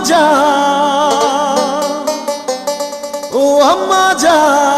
জান ও আম্মা জান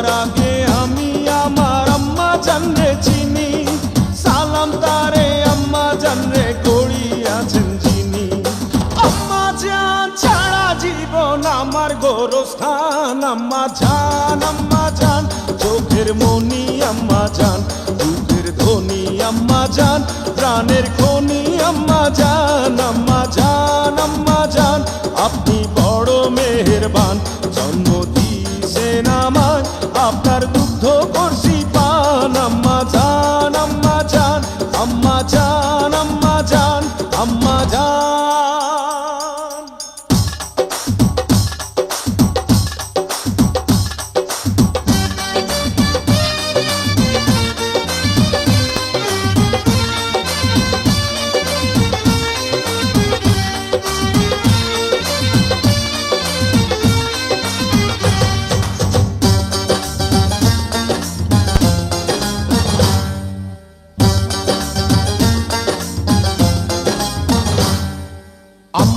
সবার আগে আমি আমার আম্মা জানরে চিনি। সালাম তারে আম্মা জানরে করি আছেন চিনি আম্মা জান ছাড়া জীবন আমার গোরস্থান। আম্মা জান আম্মা জান, চোখের মনি আম্মা জান বুকের ধ্বনি আম্মা জান, প্রাণের খনি আম্মা জান।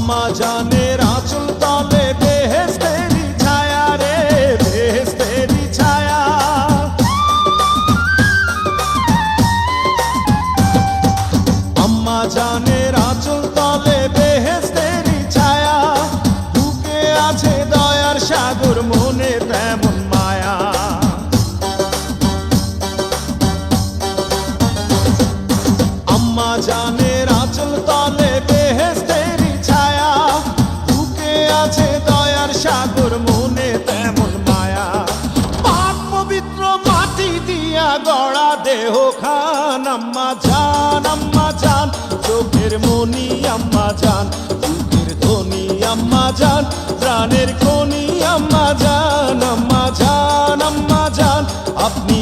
আম্মা জানের আম্মা জান আম্মা জান, চোখের মনি আম্মা জান, চোখের ধনি আম্মা জান, প্রাণের খনি আম্মা জান আম্মা জান আম্মা জান, আপনি